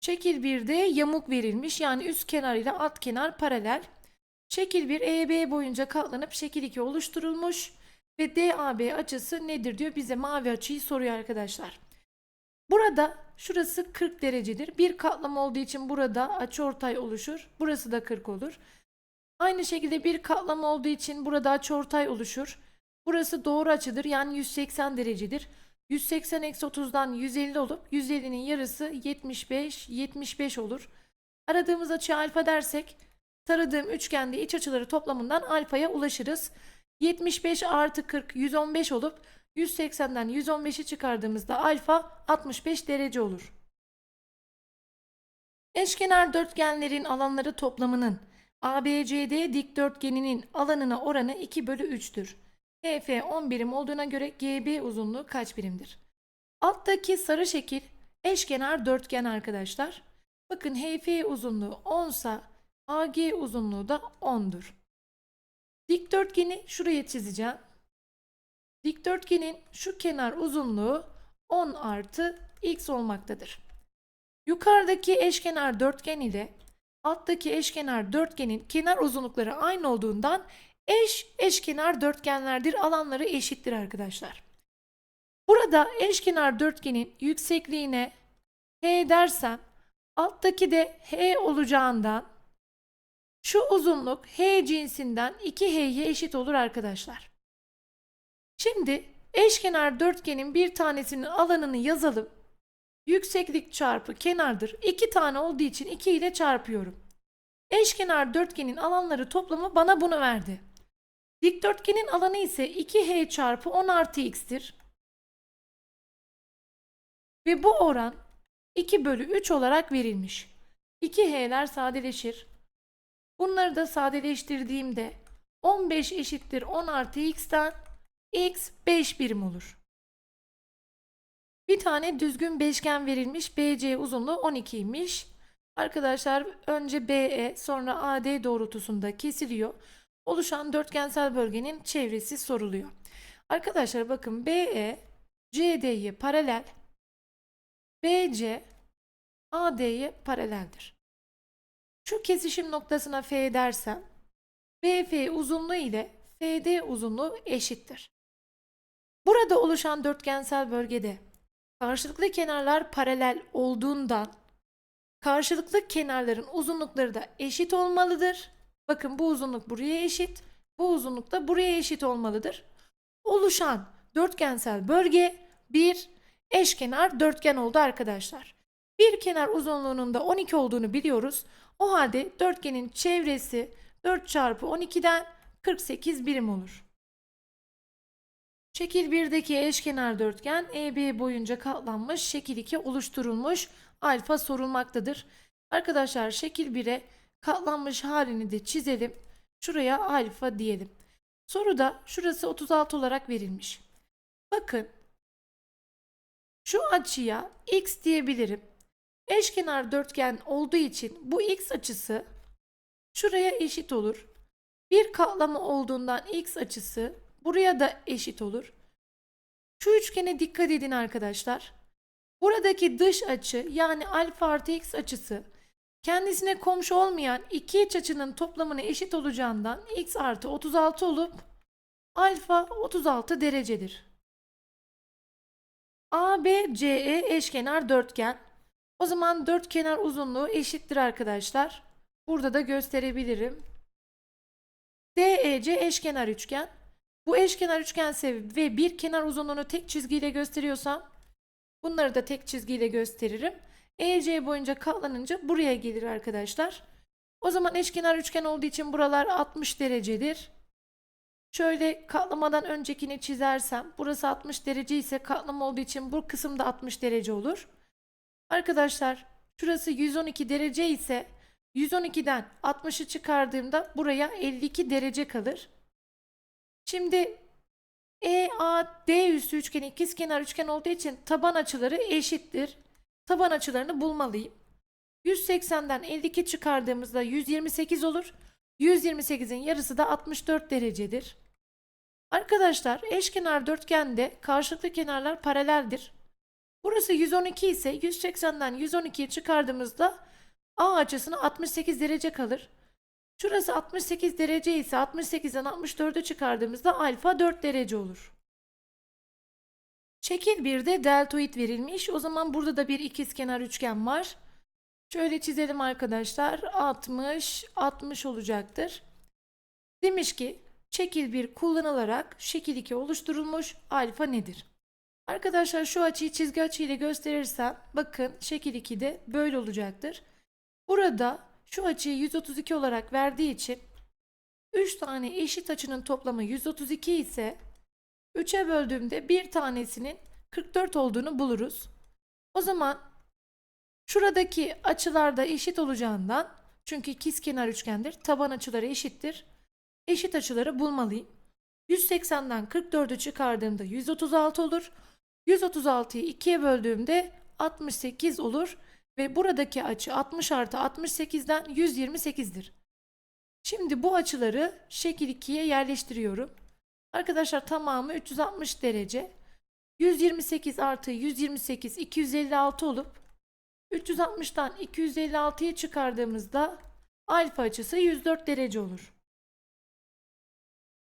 Şekil 1'de yamuk verilmiş. Yani üst kenar ile alt kenar paralel. Şekil 1 EB boyunca katlanıp şekil 2 oluşturulmuş. Ve DAB açısı nedir diyor. Bize mavi açıyı soruyor arkadaşlar. Burada şurası 40 derecedir. Bir katlama olduğu için burada açıortay oluşur. Burası da 40 olur. Aynı şekilde bir katlama olduğu için burada açıortay oluşur. Burası doğru açıdır. Yani 180 derecedir. 180 eksi 30'dan 150 olup 150'nin yarısı 75, 75 olur. Aradığımız açıya alfa dersek taradığım üçgende iç açıları toplamından alfaya ulaşırız. 75 artı 40 115 olup 180'den 115'i çıkardığımızda alfa 65 derece olur. Eşkenar dörtgenlerin alanları toplamının ABCD dikdörtgeninin alanına oranı 2 bölü 3'tür. EF 10 birim olduğuna göre GB uzunluğu kaç birimdir? Alttaki sarı şekil eşkenar dörtgen arkadaşlar. Bakın HF uzunluğu 10 sa AG uzunluğu da 10'dur. Dikdörtgeni şuraya çizeceğim. Dikdörtgenin şu kenar uzunluğu 10 artı x olmaktadır. Yukarıdaki eşkenar dörtgen ile alttaki eşkenar dörtgenin kenar uzunlukları aynı olduğundan eş eşkenar dörtgenlerdir. Alanları eşittir arkadaşlar. Burada eşkenar dörtgenin yüksekliğine h dersem alttaki de h olacağından şu uzunluk h cinsinden 2h'ye eşit olur arkadaşlar. Şimdi eşkenar dörtgenin bir tanesinin alanını yazalım. Yükseklik çarpı kenardır. İki tane olduğu için 2 ile çarpıyorum. Eşkenar dörtgenin alanları toplamı bana bunu verdi. Dikdörtgenin alanı ise 2h çarpı 10 artı x'tir. Ve bu oran 2 bölü 3 olarak verilmiş. 2h'ler sadeleşir. Bunları da sadeleştirdiğimde 15 eşittir 10 artı x'ten x 5 birim olur. Bir tane düzgün beşgen verilmiş. BC uzunluğu 12'ymiş. Arkadaşlar önce BE sonra AD doğrultusunda kesiliyor. Oluşan dörtgensel bölgenin çevresi soruluyor. Arkadaşlar bakın BE CD'ye paralel. BC AD'ye paraleldir. Şu kesişim noktasına F dersem BF uzunluğu ile FD uzunluğu eşittir. Burada oluşan dörtgensel bölgede karşılıklı kenarlar paralel olduğundan karşılıklı kenarların uzunlukları da eşit olmalıdır. Bakın bu uzunluk buraya eşit, bu uzunluk da buraya eşit olmalıdır. Oluşan dörtgensel bölge bir eşkenar dörtgen oldu arkadaşlar. Bir kenar uzunluğunun da 12 olduğunu biliyoruz. O halde dörtgenin çevresi 4 çarpı 12'den 48 birim olur. Şekil 1'deki eşkenar dörtgen EB boyunca katlanmış, şekil 2 oluşturulmuş, alfa sorulmaktadır. Arkadaşlar şekil 1'e katlanmış halini de çizelim. Şuraya alfa diyelim. Soruda şurası 36 olarak verilmiş. Bakın şu açıya x diyebilirim. Eşkenar dörtgen olduğu için bu x açısı şuraya eşit olur. Bir katlama olduğundan x açısı buraya da eşit olur. Şu üçgene dikkat edin arkadaşlar. Buradaki dış açı yani alfa artı x açısı kendisine komşu olmayan iki iç açının toplamına eşit olacağından x artı 36 olup alfa 36 derecedir. ABCE eşkenar dörtgen. O zaman dört kenar uzunluğu eşittir arkadaşlar. Burada da gösterebilirim. DEC eşkenar üçgen. Bu eşkenar üçgense ve bir kenar uzunluğunu tek çizgiyle gösteriyorsam bunları da tek çizgiyle gösteririm. EC boyunca katlanınca buraya gelir arkadaşlar. O zaman eşkenar üçgen olduğu için buralar 60 derecedir. Şöyle katlamadan öncekini çizersem burası 60 derece ise katlama olduğu için bu kısım da 60 derece olur. Arkadaşlar şurası 112 derece ise 112'den 60'ı çıkardığımda buraya 52 derece kalır. Şimdi EAD üssü üçgen ikizkenar üçgen olduğu için taban açıları eşittir. Taban açılarını bulmalıyım. 180'den 52 çıkardığımızda 128 olur. 128'in yarısı da 64 derecedir. Arkadaşlar eşkenar dörtgende karşılıklı kenarlar paraleldir. Burası 112 ise 180'den 112'yi çıkardığımızda A açısına 68 derece kalır. Şurası 68 derece ise 68'den 64'ü çıkardığımızda alfa 4 derece olur. Şekil 1'de deltoid verilmiş. O zaman burada da bir ikizkenar üçgen var. Şöyle çizelim arkadaşlar. 60, 60 olacaktır. Demiş ki şekil 1 kullanılarak şekil 2 oluşturulmuş. Alfa nedir? Arkadaşlar şu açıyı çizgi açı ile gösterirsem bakın şekil 2'de böyle olacaktır. Burada şu açıyı 132 olarak verdiği için 3 tane eşit açının toplamı 132 ise 3'e böldüğümde bir tanesinin 44 olduğunu buluruz. O zaman şuradaki açılar da eşit olacağından çünkü ikizkenar üçgendir. Taban açıları eşittir. Eşit açıları bulmalıyım. 180'den 44'ü çıkardığımda 136 olur. 136'yı 2'ye böldüğümde 68 olur ve buradaki açı 60 artı 68'den 128'dir. Şimdi bu açıları şekil 2'ye yerleştiriyorum. Arkadaşlar tamamı 360 derece. 128 artı 128 256 olup 360'tan 256'yı çıkardığımızda alfa açısı 104 derece olur.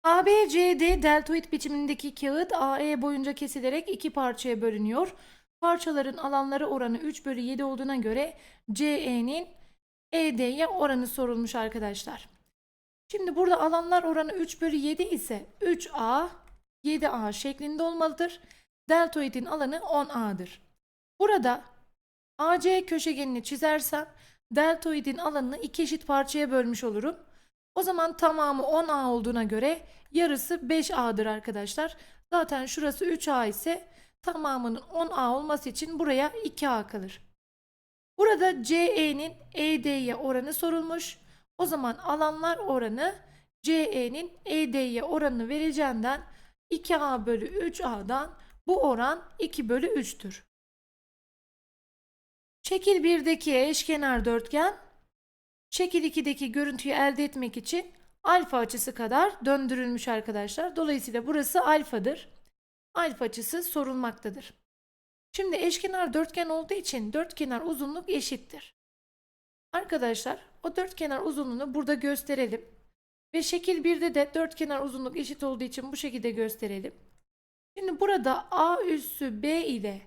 ABCD deltoid biçimindeki kağıt AE boyunca kesilerek iki parçaya bölünüyor. Parçaların alanları oranı 3 bölü 7 olduğuna göre CE'nin ED'ye oranı sorulmuş arkadaşlar. Şimdi burada alanlar oranı 3 bölü 7 ise 3A 7A şeklinde olmalıdır. Deltoidin alanı 10A'dır. Burada AC köşegenini çizersem deltoidin alanını iki eşit parçaya bölmüş olurum. O zaman tamamı 10A olduğuna göre yarısı 5A'dır arkadaşlar. Zaten şurası 3A ise tamamının 10A olması için buraya 2A kalır. Burada CE'nin ED'ye oranı sorulmuş. O zaman alanlar oranı CE'nin ED'ye oranını vereceğinden 2A bölü 3A'dan bu oran 2 bölü 3'tür. Şekil 1'deki eşkenar dörtgen şekil 2'deki görüntüyü elde etmek için alfa açısı kadar döndürülmüş arkadaşlar. Dolayısıyla burası alfadır. Alfa açısı sorulmaktadır. Şimdi eşkenar dörtgen olduğu için dörtkenar uzunluk eşittir. Arkadaşlar o dörtkenar uzunluğunu burada gösterelim. Ve şekil 1'de de dörtkenar uzunluk eşit olduğu için bu şekilde gösterelim. Şimdi burada A üssü B ile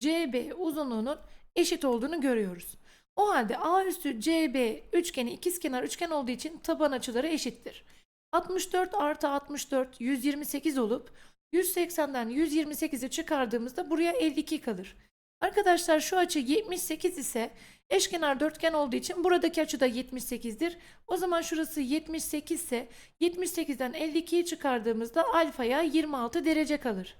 CB uzunluğunun eşit olduğunu görüyoruz. O halde A üssü CB üçgeni ikizkenar üçgen olduğu için taban açıları eşittir. 64 artı 64 128 olup 180'den 128'i çıkardığımızda buraya 52 kalır. Arkadaşlar şu açı 78 ise eşkenar dörtgen olduğu için buradaki açı da 78'dir. O zaman şurası 78 ise 78'den 52'yi çıkardığımızda alfaya 26 derece kalır.